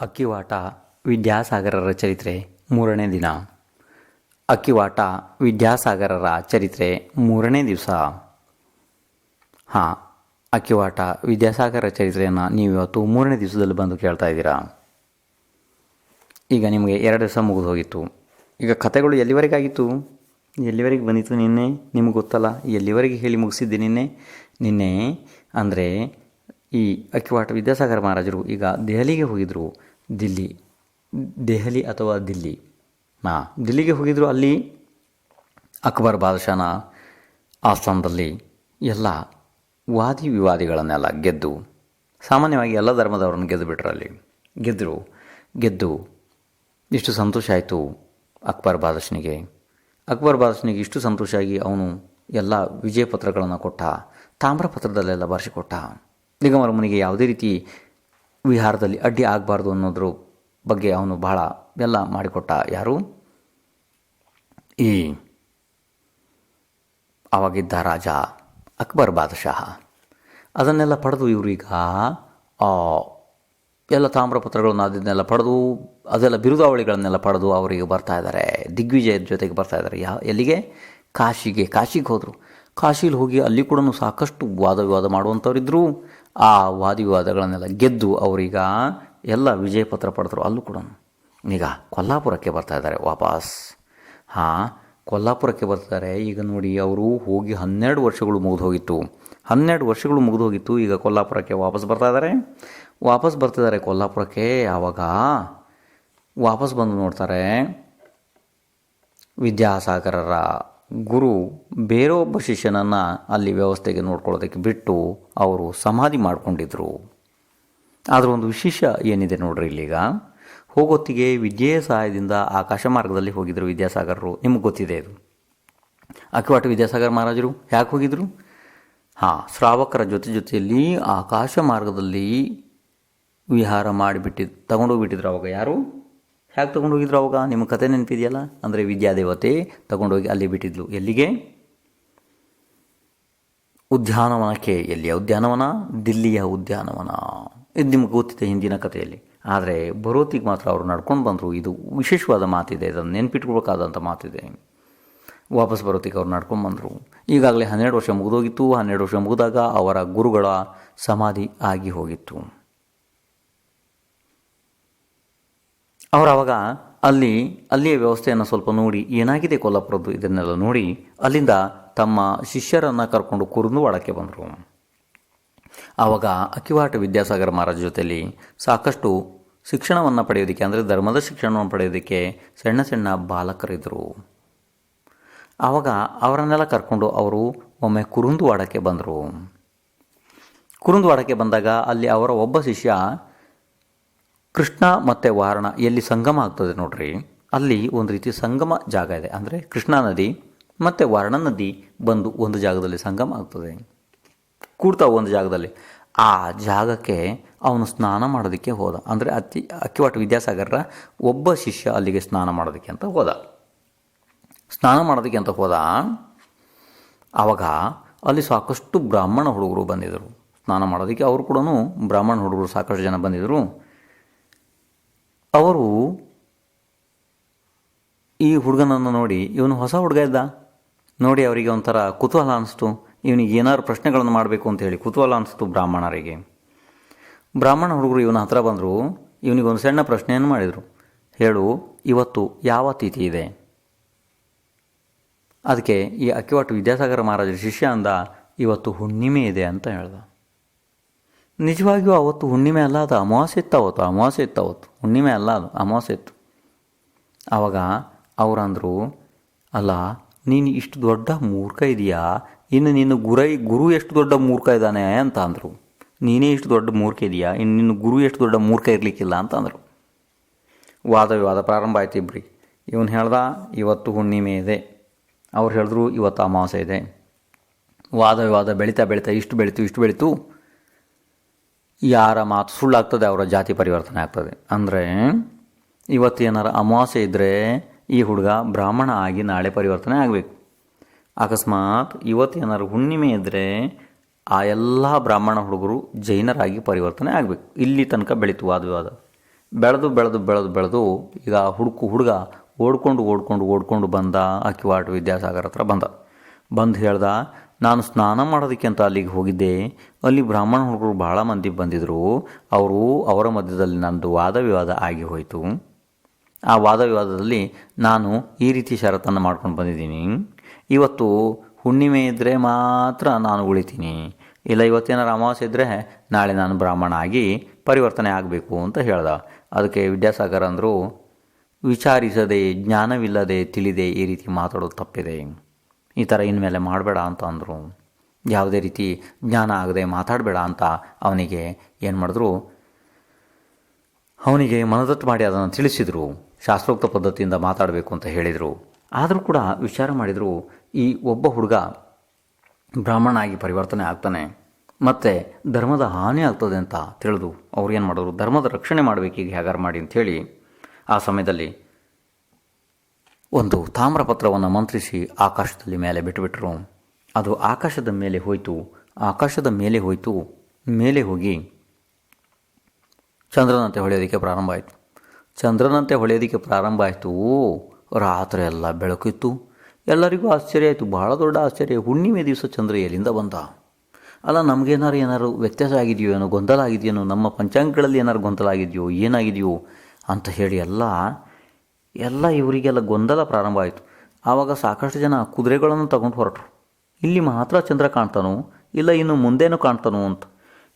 ಅಕ್ಕಿವಾಟ ವಿದ್ಯಾಸಾಗರರ ಚರಿತ್ರೆ ಮೂರನೇ ದಿನ. ಅಕ್ಕಿವಾಟ ವಿದ್ಯಾಸಾಗರರ ಚರಿತ್ರೆ ಮೂರನೇ ದಿವಸ. ಹಾಂ, ಅಕ್ಕಿವಾಟ ವಿದ್ಯಾಸಾಗರ ಚರಿತ್ರೆಯನ್ನು ನೀವು ಇವತ್ತು ಮೂರನೇ ದಿವಸದಲ್ಲಿ ಬಂದು ಕೇಳ್ತಾ ಇದ್ದೀರಾ? ಈಗ ನಿಮಗೆ ಎರಡು ದಿವಸ ಮುಗಿದು ಹೋಗಿತ್ತು. ಈಗ ಕಥೆಗಳು ಎಲ್ಲಿವರೆಗಾಗಿತ್ತು? ಎಲ್ಲಿವರೆಗೆ ಬಂದಿತ್ತು ನಿನ್ನೆ? ನಿಮ್ಗೆ ಗೊತ್ತಲ್ಲ? ಎಲ್ಲಿವರೆಗೆ ಹೇಳಿ ಮುಗಿಸಿದ್ದೆ ನಿನ್ನೆ? ನಿನ್ನೆ ಅಂದರೆ ಈ ಅಕ್ಕಿವಾಟ ವಿದ್ಯಾಸಾಗರ ಮಹಾರಾಜರು ಈಗ ದೆಹಲಿಗೆ ಹೋಗಿದ್ದರು ದಿಲ್ಲಿ, ದೆಹಲಿ ಅಥವಾ ದಿಲ್ಲಿ? ಹಾಂ ದಿಲ್ಲಿಗೆ ಹೋಗಿದ್ದರು ಅಲ್ಲಿ ಅಕ್ಬರ್ ಬಾದಶಾನ ಆಸ್ಥಾನದಲ್ಲಿ ಎಲ್ಲ ವಾದಿ ವಿವಾದಿಗಳನ್ನೆಲ್ಲ ಗೆದ್ದು, ಸಾಮಾನ್ಯವಾಗಿ ಎಲ್ಲ ಧರ್ಮದವ್ರನ್ನ ಗೆದ್ದು ಬಿಟ್ರು ಅಲ್ಲಿ. ಗೆದ್ದರು ಗೆದ್ದು ಇಷ್ಟು ಸಂತೋಷ ಆಯಿತು ಅಕ್ಬರ್ ಬಾದಶನಿಗೆ. ಅಕ್ಬರ್ ಬಾದಶನಿಗೆ ಇಷ್ಟು ಸಂತೋಷ ಆಗಿ ಅವನು ಎಲ್ಲ ವಿಜಯ ಪತ್ರಗಳನ್ನು ಕೊಟ್ಟ ತಾಮ್ರ ಪತ್ರದಲ್ಲೆಲ್ಲ ಬರೆಸಿಕೊಟ್ಟ ನಿಗಮರ ಮುನಿಗೆ ಯಾವುದೇ ರೀತಿ ವಿಹಾರದಲ್ಲಿ ಅಡ್ಡಿ ಆಗಬಾರ್ದು ಅನ್ನೋದ್ರ ಬಗ್ಗೆ ಅವನು ಬಹಳ ಎಲ್ಲ ಮಾಡಿಕೊಟ್ಟ ಯಾರು? ಈ ಆವಾಗಿದ್ದ ರಾಜ ಅಕ್ಬರ್ ಬಾದಶಾಹ. ಅದನ್ನೆಲ್ಲ ಪಡೆದು ಇವರೀಗ ಎಲ್ಲ ತಾಮ್ರಪತ್ರಗಳನ್ನು ಅದನ್ನೆಲ್ಲ ಪಡೆದು, ಅದೆಲ್ಲ ಬಿರುದಾವಳಿಗಳನ್ನೆಲ್ಲ ಪಡೆದು ಅವರಿಗೆ ಬರ್ತಾ ಇದ್ದಾರೆ. ದಿಗ್ವಿಜಯದ ಜೊತೆಗೆ ಬರ್ತಾ ಇದ್ದಾರೆ. ಯಾ, ಎಲ್ಲಿಗೆ? ಕಾಶಿಗೆ. ಕಾಶಿಗೆ ಹೋದರು. ಕಾಶೀಲಿ ಹೋಗಿ ಅಲ್ಲಿ ಕೂಡ ಸಾಕಷ್ಟು ವಾದ ವಿವಾದ ಮಾಡುವಂಥವ್ರಿದ್ದರು ಆ ವಾದ ವಿವಾದಗಳನ್ನೆಲ್ಲ ಗೆದ್ದು ಅವರೀಗ ಎಲ್ಲ ವಿಜಯ ಪತ್ರ ಪಡೆದರು. ಅಲ್ಲೂ ಕೂಡ. ಈಗ ಕೊಲ್ಲಾಪುರಕ್ಕೆ ಬರ್ತಾ ಇದ್ದಾರೆ ವಾಪಸ್. ಹಾಂ, ಕೊಲ್ಲಾಪುರಕ್ಕೆ ಬರ್ತಾರೆ ಈಗ ನೋಡಿ, ಅವರು ಹೋಗಿ ಹನ್ನೆರಡು ವರ್ಷಗಳು ಮುಗಿದು ಹೋಗಿತ್ತು ಹನ್ನೆರಡು ವರ್ಷಗಳು ಮುಗಿದು ಹೋಗಿತ್ತು ಈಗ ಕೊಲ್ಲಾಪುರಕ್ಕೆ ವಾಪಸ್ ಬರ್ತಾ ಇದ್ದಾರೆ. ವಾಪಸ್ ಬರ್ತಿದ್ದಾರೆ ಕೊಲ್ಲಾಪುರಕ್ಕೆ. ಆವಾಗ ವಾಪಸ್ ಬಂದು ನೋಡ್ತಾರೆ ವಿದ್ಯಾಸಾಗರರ ಗುರು ಬೇರೊಬ್ಬ ಶಿಷ್ಯನನ್ನು ಅಲ್ಲಿ ವ್ಯವಸ್ಥೆಗೆ ನೋಡ್ಕೊಳ್ಳೋದಕ್ಕೆ ಬಿಟ್ಟು ಅವರು ಸಮಾಧಿ ಮಾಡಿಕೊಂಡಿದ್ರು. ಆದರೂ ಒಂದು ವಿಶೇಷ ಏನಿದೆ ನೋಡ್ರಿ ಇಲ್ಲಿಗ. ಹೋಗೊತ್ತಿಗೆ ವಿದ್ಯೆಯ ಸಹಾಯದಿಂದ ಆಕಾಶ ಮಾರ್ಗದಲ್ಲಿ ಹೋಗಿದ್ದರು ವಿದ್ಯಾಸಾಗರರು. ನಿಮಗೆ ಗೊತ್ತಿದೆ ಇದು. ಅಕ್ಕಿವಾಟ ವಿದ್ಯಾಸಾಗರ ಮಹಾರಾಜರು ಯಾಕೆ ಹೋಗಿದ್ರು? ಹಾಂ, ಶ್ರಾವಕರ ಜೊತೆ ಜೊತೆಯಲ್ಲಿ ಆಕಾಶ ಮಾರ್ಗದಲ್ಲಿ ವಿಹಾರ ಮಾಡಿಬಿಟ್ಟು, ತಗೊಂಡೋಗ್ಬಿಟ್ಟಿದ್ರು ಅವಾಗ ಯಾರು? ಹೇಗೆ ತೊಗೊಂಡೋಗಿದ್ರು ಅವಾಗ? ನಿಮ್ಮ ಕತೆ ನೆನಪಿದೆಯಲ್ಲ? ಅಂದರೆ ವಿದ್ಯಾದೇವತೆ ತಗೊಂಡೋಗಿ ಅಲ್ಲಿ ಬಿಟ್ಟಿದ್ಲು. ಎಲ್ಲಿಗೆ? ಉದ್ಯಾನವನಕ್ಕೆ. ಎಲ್ಲಿಯ ಉದ್ಯಾನವನ? ದಿಲ್ಲಿಯ ಉದ್ಯಾನವನ. ಇದು ನಿಮ್ಗೆ ಗೊತ್ತಿದೆ ಹಿಂದಿನ ಕಥೆಯಲ್ಲಿ. ಆದರೆ ಬರೋತಿಗೆ ಮಾತ್ರ ಅವರು ನಡ್ಕೊಂಡು ಬಂದರು. ಇದು ವಿಶೇಷವಾದ ಮಾತಿದೆ. ಇದನ್ನು ನೆನ್ಪಿಟ್ಕೊಳ್ಬೇಕಾದಂಥ ಮಾತಿದೆ. ವಾಪಸ್ ಬರೋತಿಗೆ ಅವ್ರು ನಡ್ಕೊಂಡು ಬಂದರು. ಈಗಾಗಲೇ ಹನ್ನೆರಡು ವರ್ಷ ಮುಗಿದೋಗಿತ್ತು. ಹನ್ನೆರಡು ವರ್ಷ ಮುಗಿದಾಗ ಅವರ ಗುರುಗಳ ಸಮಾಧಿ ಆಗಿ ಹೋಗಿತ್ತು. ಅವರು ಅವಾಗ ಅಲ್ಲಿ, ಅಲ್ಲಿಯ ವ್ಯವಸ್ಥೆಯನ್ನು ಸ್ವಲ್ಪ ನೋಡಿ ಏನಾಗಿದೆ ಕೊಲ್ಲಾಪುರದ್ದು ಇದನ್ನೆಲ್ಲ ನೋಡಿ ಅಲ್ಲಿಂದ ತಮ್ಮ ಶಿಷ್ಯರನ್ನು ಕರ್ಕೊಂಡು ಕುರುಂದುವಾಡಕ್ಕೆ ಬಂದರು. ಆವಾಗ ಅಕ್ಕಿವಾಟ ವಿದ್ಯಾಸಾಗರ ಮಹಾರಾಜ ಜೊತೆಯಲ್ಲಿ ಸಾಕಷ್ಟು ಶಿಕ್ಷಣವನ್ನು ಪಡೆಯೋದಕ್ಕೆ, ಅಂದರೆ ಧರ್ಮದ ಶಿಕ್ಷಣವನ್ನು ಪಡೆಯೋದಕ್ಕೆ ಸಣ್ಣ ಸಣ್ಣ ಬಾಲಕರಿದ್ದರು ಆವಾಗ ಅವರನ್ನೆಲ್ಲ ಕರ್ಕೊಂಡು ಅವರು ಒಮ್ಮೆ ಕುರುಂದುವಾಡಕ್ಕೆ ಬಂದರು. ಕುರುಂದುವಾಡಕ್ಕೆ ಬಂದಾಗ ಅಲ್ಲಿ ಅವರ ಒಬ್ಬ ಶಿಷ್ಯ ಕೃಷ್ಣ ಮತ್ತು ವಾರಣ ಎಲ್ಲಿ ಸಂಗಮ ಆಗ್ತದೆ ನೋಡ್ರಿ, ಅಲ್ಲಿ ಒಂದು ರೀತಿ ಸಂಗಮ ಜಾಗ ಇದೆ. ಅಂದರೆ ಕೃಷ್ಣಾ ನದಿ ಮತ್ತು ವಾರಣ ನದಿ ಬಂದು ಒಂದು ಜಾಗದಲ್ಲಿ ಸಂಗಮ ಆಗ್ತದೆ. ಕೂಡ್ತಾವೆ ಒಂದು ಜಾಗದಲ್ಲಿ. ಆ ಜಾಗಕ್ಕೆ ಅವನು ಸ್ನಾನ ಮಾಡೋದಕ್ಕೆ ಹೋದ. ಅಂದರೆ ಅತಿ ಅಕ್ಕಿವಾಟ ವಿದ್ಯಾಸಾಗರರ ಒಬ್ಬ ಶಿಷ್ಯ ಅಲ್ಲಿಗೆ ಸ್ನಾನ ಮಾಡೋದಕ್ಕೆ ಅಂತ ಹೋದ. ಸ್ನಾನ ಮಾಡೋದಕ್ಕೆ ಅಂತ ಹೋದ. ಆವಾಗ ಅಲ್ಲಿ ಸಾಕಷ್ಟು ಬ್ರಾಹ್ಮಣ ಹುಡುಗರು ಬಂದಿದ್ದರು. ಸ್ನಾನ ಮಾಡೋದಕ್ಕೆ ಅವರು ಕೂಡ ಬ್ರಾಹ್ಮಣ ಹುಡುಗರು ಸಾಕಷ್ಟು ಜನ ಬಂದಿದ್ದರು. ಅವರು ಈ ಹುಡುಗನನ್ನು ನೋಡಿ, ಇವನು ಹೊಸ ಹುಡುಗ ಇದ್ದ? ನೋಡಿ ಅವರಿಗೆ ಒಂಥರ ಕುತೂಹಲ ಅನಿಸ್ತು. ಇವನಿಗೆ ಏನಾದ್ರು ಪ್ರಶ್ನೆಗಳನ್ನು ಮಾಡಬೇಕು ಅಂತ ಹೇಳಿ ಕುತೂಹಲ ಅನಿಸ್ತು ಬ್ರಾಹ್ಮಣರಿಗೆ. ಬ್ರಾಹ್ಮಣ ಹುಡುಗರು ಇವನ ಹತ್ರ ಬಂದರು, ಇವನಿಗೆ ಒಂದು ಸಣ್ಣ ಪ್ರಶ್ನೆಯನ್ನು ಮಾಡಿದರು. ಹೇಳು, ಇವತ್ತು ಯಾವ ತಿಥಿ ಇದೆ? ಅದಕ್ಕೆ ಈ ಅಕ್ಕಿವಾಟು ವಿದ್ಯಾಸಾಗರ ಮಹಾರಾಜರ ಶಿಷ್ಯ ಅಂದ, ಇವತ್ತು ಹುಣ್ಣಿಮೆ ಇದೆ ಅಂತ ಹೇಳ್ದ. ನಿಜವಾಗಿಯೂ ಅವತ್ತು ಹುಣ್ಣಿಮೆ ಅಲ್ಲ, ಅದು ಅಮಾವಾಸ್ಯೆ ಇತ್ತು ಅವತ್ತು, ಅಮಾವಾಸ್ಯೆ ಇತ್ತು ಅವತ್ತು. ಹುಣ್ಣಿಮೆ ಅಲ್ಲ ಅದು, ಅಮಾವಾಸ್ಯೆ ಇತ್ತು. ಆವಾಗ ಅವರಂದರು, ಅಲ್ಲ, ನೀನು ಇಷ್ಟು ದೊಡ್ಡ ಮೂರ್ಖ ಇದೆಯಾ ಇನ್ನು ನಿನ್ನ ಗುರೈ, ಗುರು ಎಷ್ಟು ದೊಡ್ಡ ಮೂರ್ಖ ಇದ್ದಾನೆ? ಅಂತ ಅಂದರು. ನೀನೇ ಇಷ್ಟು ದೊಡ್ಡ ಮೂರ್ಖ ಇದೆಯಾ ಇನ್ನು ನಿನ್ನ ಗುರು ಎಷ್ಟು ದೊಡ್ಡ ಮೂರ್ಖ ಇರಲಿಕ್ಕಿಲ್ಲ? ಅಂತ ಅಂದರು. ವಾದ ವಿವಾದ ಪ್ರಾರಂಭ ಆಯ್ತು ಇಬ್ಬರಿ ಇವನು ಹೇಳ್ದ, ಇವತ್ತು ಹುಣ್ಣಿಮೆ ಇದೆ. ಅವ್ರು ಹೇಳಿದ್ರು, ಇವತ್ತು ಅಮಾವಾಸ್ಯೆ ಇದೆ. ವಾದ ವಿವಾದ ಬೆಳೀತಾ ಬೆಳೀತಾ ಇಷ್ಟು ಬೆಳೀತು ಇಷ್ಟು ಬೆಳೀತು. ಯಾರ ಮಾತು ಸುಳ್ಳಾಗ್ತದೆ, ಅವರ ಜಾತಿ ಪರಿವರ್ತನೆ ಆಗ್ತದೆ. ಅಂದರೆ ಇವತ್ತು ಏನಾರ ಅಮಾವಾಸ್ಯೆ ಇದ್ದರೆ ಈ ಹುಡುಗ ಬ್ರಾಹ್ಮಣ ಆಗಿ ನಾಳೆ ಪರಿವರ್ತನೆ ಆಗಬೇಕು. ಅಕಸ್ಮಾತ್ ಇವತ್ತು ಏನಾರು ಹುಣ್ಣಿಮೆ ಇದ್ದರೆ ಆ ಎಲ್ಲ ಬ್ರಾಹ್ಮಣ ಹುಡುಗರು ಜೈನರಾಗಿ ಪರಿವರ್ತನೆ ಆಗಬೇಕು. ಇಲ್ಲಿ ತನಕ ಬೆಳೀತು ವಾದ ವಿವಾದ. ಬೆಳೆದು ಬೆಳೆದು ಬೆಳೆದು ಬೆಳೆದು ಈಗ ಹುಡುಕು, ಹುಡುಗ ಓಡ್ಕೊಂಡು ಓಡ್ಕೊಂಡು ಓಡ್ಕೊಂಡು ಬಂದ ಅಕ್ಕಿವಾಟ ವಿದ್ಯಾಸಾಗರ ಹತ್ರ ಬಂದ. ಬಂದು ಹೇಳ್ದ ನಾನು ಸ್ನಾನ ಮಾಡೋದಕ್ಕೆ ಅಂತ ಅಲ್ಲಿಗೆ ಹೋಗಿದ್ದೆ. ಅಲ್ಲಿ ಬ್ರಾಹ್ಮಣ ಹುಡುಗರು ಭಾಳ ಮಂದಿ ಬಂದಿದ್ದರು ಅವರು ಅವರ ಮಧ್ಯದಲ್ಲಿ ನನ್ನದು ವಾದ ವಿವಾದ ಆಗಿ ಹೋಯಿತು. ಆ ವಾದ ವಿವಾದದಲ್ಲಿ ನಾನು ಈ ರೀತಿ ಷರತ್ತನ್ನು ಮಾಡ್ಕೊಂಡು ಬಂದಿದ್ದೀನಿ. ಇವತ್ತು ಹುಣ್ಣಿಮೆ ಇದ್ದರೆ ಮಾತ್ರ ನಾನು ಉಳಿತೀನಿ. ಇಲ್ಲ, ಇವತ್ತೇನಾರು ಅಮಾವಾಸ್ಯೆ ಇದ್ದರೆ ನಾಳೆ ನಾನು ಬ್ರಾಹ್ಮಣ ಆಗಿ ಪರಿವರ್ತನೆ ಆಗಬೇಕು ಅಂತ ಹೇಳ್ದ. ಅದಕ್ಕೆ ವಿದ್ಯಾಸಾಗರ್ ಅಂದರು, ವಿಚಾರಿಸದೆ, ಜ್ಞಾನವಿಲ್ಲದೆ ತಿಳಿದೆ, ಈ ರೀತಿ ಮಾತಾಡೋದು ತಪ್ಪಿದೆ. ಈ ಥರ ಇನ್ಮೇಲೆ ಮಾಡಬೇಡ ಅಂತ ಅಂದರು. ಯಾವುದೇ ರೀತಿ ಜ್ಞಾನ ಆಗದೆ ಮಾತಾಡಬೇಡ ಅಂತ ಅವನಿಗೆ ಏನು ಮಾಡಿದ್ರು? ಅವನಿಗೆ ಮನದಟ್ಟು ಮಾಡಿ ಅದನ್ನು ತಿಳಿಸಿದರು. ಶಾಸ್ತ್ರೋಕ್ತ ಪದ್ಧತಿಯಿಂದ ಮಾತಾಡಬೇಕು ಅಂತ ಹೇಳಿದರು. ಆದರೂ ಕೂಡ ವಿಚಾರ ಮಾಡಿದರು, ಈ ಒಬ್ಬ ಹುಡುಗ ಬ್ರಾಹ್ಮಣ ಆಗಿ ಪರಿವರ್ತನೆ ಆಗ್ತಾನೆ, ಮತ್ತು ಧರ್ಮದ ಹಾನಿ ಆಗ್ತದೆ ಅಂತ ತಿಳಿದು ಅವ್ರು ಏನು ಮಾಡಿದ್ರು? ಧರ್ಮದ ರಕ್ಷಣೆ ಮಾಡಬೇಕೀಗ ಹೇಗಾರು ಮಾಡಿ ಅಂಥೇಳಿ ಆ ಸಮಯದಲ್ಲಿ ಒಂದು ತಾಮ್ರಪತ್ರವನ್ನು ಮಂತ್ರಿಸಿ ಆಕಾಶದಲ್ಲಿ ಮೇಲೆ ಬಿಟ್ಟುಬಿಟ್ರು. ಅದು ಆಕಾಶದ ಮೇಲೆ ಹೋಯಿತು. ಆಕಾಶದ ಮೇಲೆ ಹೋಯಿತು. ಮೇಲೆ ಹೋಗಿ ಚಂದ್ರನಂತೆ ಹೊಳೆಯೋದಕ್ಕೆ ಪ್ರಾರಂಭ ಆಯಿತು. ಚಂದ್ರನಂತೆ ಹೊಳೆಯೋದಕ್ಕೆ ಪ್ರಾರಂಭ ಆಯಿತು. ರಾತ್ರಿ ಎಲ್ಲ ಬೆಳಕಿತ್ತು. ಎಲ್ಲರಿಗೂ ಆಶ್ಚರ್ಯ ಆಯಿತು. ಭಾಳ ದೊಡ್ಡ ಆಶ್ಚರ್ಯ. ಹುಣ್ಣಿಮೆ ದಿವಸ ಚಂದ್ರ ಎಲ್ಲಿಂದ ಬಂದ? ಅಲ್ಲ ನಮಗೇನಾರು ಏನಾರು ವ್ಯತ್ಯಾಸ ಆಗಿದೆಯೋ ಏನೋ ಗೊಂದಲ ಆಗಿದೆಯೇನೋ, ನಮ್ಮ ಪಂಚಾಂಗಗಳಲ್ಲಿ ಏನಾರು ಗೊಂದಲ ಆಗಿದೆಯೋ, ಏನಾಗಿದೆಯೋ ಅಂತ ಹೇಳಿ ಎಲ್ಲ ಎಲ್ಲ ಇವರಿಗೆಲ್ಲ ಗೊಂದಲ ಪ್ರಾರಂಭ ಆಯಿತು. ಆವಾಗ ಸಾಕಷ್ಟು ಜನ ಕುದುರೆಗಳನ್ನು ತಗೊಂಡು ಹೊರಟರು. ಇಲ್ಲಿ ಮಾತ್ರ ಚಂದ್ರ ಕಾಣ್ತಾನೋ, ಇಲ್ಲ ಇನ್ನು ಮುಂದೇನು ಕಾಣ್ತಾನೋ ಅಂತ.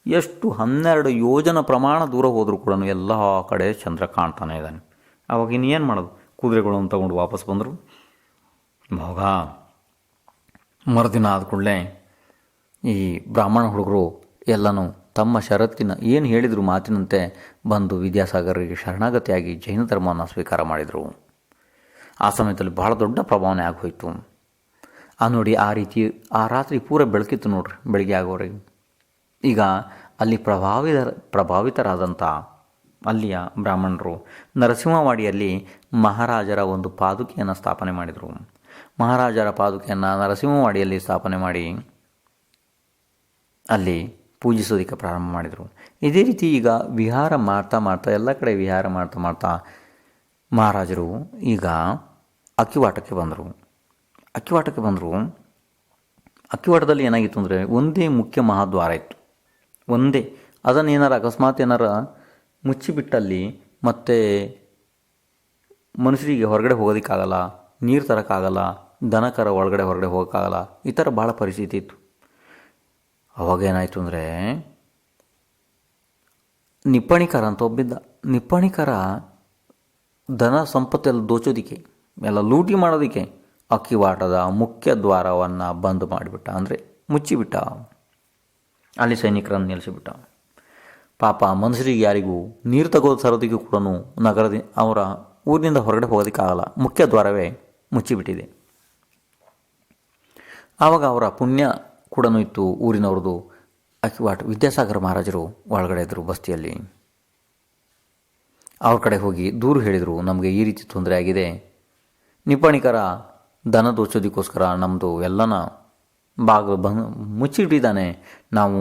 ಎಷ್ಟು ಹನ್ನೆರಡು ಯೋಜನ ಪ್ರಮಾಣ ದೂರ ಹೋದರೂ ಕೂಡ ಎಲ್ಲ ಕಡೆ ಚಂದ್ರ ಕಾಣ್ತಾನೆ ಇದ್ದಾನೆ. ಅವಾಗ ಇನ್ನೇನು ಮಾಡೋದು? ಕುದುರೆಗಳನ್ನು ತಗೊಂಡು ವಾಪಸ್ ಬಂದರು. ಮಗ, ಮರುದಿನ ಆದ ಕೂಡಲೇ ಈ ಬ್ರಾಹ್ಮಣ ಹುಡುಗರು ಎಲ್ಲನೂ ತಮ್ಮ ಷರತ್ತಿನ ಏನು ಹೇಳಿದರು ಮಾತಿನಂತೆ ಬಂದು ವಿದ್ಯಾಸಾಗರರಿಗೆ ಶರಣಾಗತಿಯಾಗಿ ಜೈನ ಧರ್ಮವನ್ನು ಸ್ವೀಕಾರ ಮಾಡಿದರು. ಆ ಸಮಯದಲ್ಲಿ ಬಹಳ ದೊಡ್ಡ ಪ್ರಭಾವನೆ ಆಗೋಯಿತು. ಆ ನೋಡಿ ಆ ರೀತಿ ಆ ರಾತ್ರಿ ಪೂರ ಬೆಳಕಿತ್ತು ನೋಡ್ರಿ, ಬೆಳಗ್ಗೆ ಆಗೋರಿಗೆ ಈಗ ಅಲ್ಲಿ ಪ್ರಭಾವಿತ ಪ್ರಭಾವಿತರಾದಂಥ ಅಲ್ಲಿಯ ಬ್ರಾಹ್ಮಣರು ನರಸಿಂಹವಾಡಿಯಲ್ಲಿ ಮಹಾರಾಜರ ಒಂದು ಪಾದುಕೆಯನ್ನು ಸ್ಥಾಪನೆ ಮಾಡಿದರು. ಮಹಾರಾಜರ ಪಾದುಕೆಯನ್ನು ನರಸಿಂಹವಾಡಿಯಲ್ಲಿ ಸ್ಥಾಪನೆ ಮಾಡಿ ಅಲ್ಲಿ ಪೂಜಿಸೋದಕ್ಕೆ ಪ್ರಾರಂಭ ಮಾಡಿದರು. ಇದೇ ರೀತಿ ಈಗ ವಿಹಾರ ಮಾಡ್ತಾ ಮಾಡ್ತಾ, ಎಲ್ಲ ಕಡೆ ವಿಹಾರ ಮಾಡ್ತಾ ಮಾಡ್ತಾ ಮಹಾರಾಜರು ಈಗ ಅಕ್ಕಿವಾಟಕ್ಕೆ ಬಂದರು. ಅಕ್ಕಿವಾಟಕ್ಕೆ ಬಂದರು. ಅಕ್ಕಿವಾಟದಲ್ಲಿ ಏನಾಗಿತ್ತು ಅಂದರೆ ಒಂದೇ ಮುಖ್ಯ ಮಹಾದ್ವಾರ ಇತ್ತು. ಒಂದೇ. ಅದನ್ನು ಏನಾರ ಅಕಸ್ಮಾತ್ ಏನಾರ ಮುಚ್ಚಿಬಿಟ್ಟಲ್ಲಿ ಮತ್ತೆ ಮನುಷ್ಯರಿಗೆ ಹೊರಗಡೆ ಹೋಗೋದಕ್ಕಾಗಲ್ಲ, ನೀರು ತರೋಕ್ಕಾಗಲ್ಲ, ದನಕರ ಒಳಗಡೆ ಹೊರಗಡೆ ಹೋಗೋಕ್ಕಾಗಲ್ಲ, ಈ ಥರ ಭಾಳ ಪರಿಸ್ಥಿತಿ ಇತ್ತು. ಅವಾಗ ಏನಾಯಿತು ಅಂದರೆ, ನಿಪ್ಪಣಿಕರ ಅಂತ ಒಬ್ಬಿದ್ದ. ನಿಪ್ಪಣಿಕರ ಧನ ಸಂಪತ್ತೆಲ್ಲ ದೋಚೋದಿಕ್ಕೆ, ಎಲ್ಲ ಲೂಟಿ ಮಾಡೋದಕ್ಕೆ ಅಕ್ಕಿವಾಟದ ಮುಖ್ಯ ದ್ವಾರವನ್ನು ಬಂದ್ ಮಾಡಿಬಿಟ್ಟ. ಅಂದರೆ ಮುಚ್ಚಿಬಿಟ್ಟ. ಅಲ್ಲಿ ಸೈನಿಕರನ್ನು ನಿಲ್ಲಿಸಿಬಿಟ್ಟ. ಪಾಪ ಮನುಷ್ಯರಿಗೆ ಯಾರಿಗೂ ನೀರು ತಗೋದು ಸರೋದಕ್ಕೂ ಕೂಡ ನಗರದ, ಅವರ ಊರಿನಿಂದ ಹೊರಗಡೆ ಹೋಗೋದಕ್ಕಾಗಲ್ಲ. ಮುಖ್ಯ ದ್ವಾರವೇ ಮುಚ್ಚಿಬಿಟ್ಟಿದೆ. ಆವಾಗ ಅವರ ಪುಣ್ಯ ಕೂಡ ಇತ್ತು ಊರಿನವ್ರದ್ದು ಅಕ್ಕಿವಾಟ ವಿದ್ಯಾಸಾಗರ ಮಹಾರಾಜರು ಒಳಗಡೆ ಇದ್ದರು ಬಸ್ತಿಯಲ್ಲಿ. ಅವ್ರ ಕಡೆ ಹೋಗಿ ದೂರು ಹೇಳಿದರು, ನಮಗೆ ಈ ರೀತಿ ತೊಂದರೆ ಆಗಿದೆ. ನಿಪ್ಪಣಿಕರ ದನ ದೋಚೋದಕ್ಕೋಸ್ಕರ ನಮ್ಮದು ಎಲ್ಲನ ಬಾಗ ಬ ಮುಚ್ಚಿಟ್ಟಿದ್ದಾನೆ. ನಾವು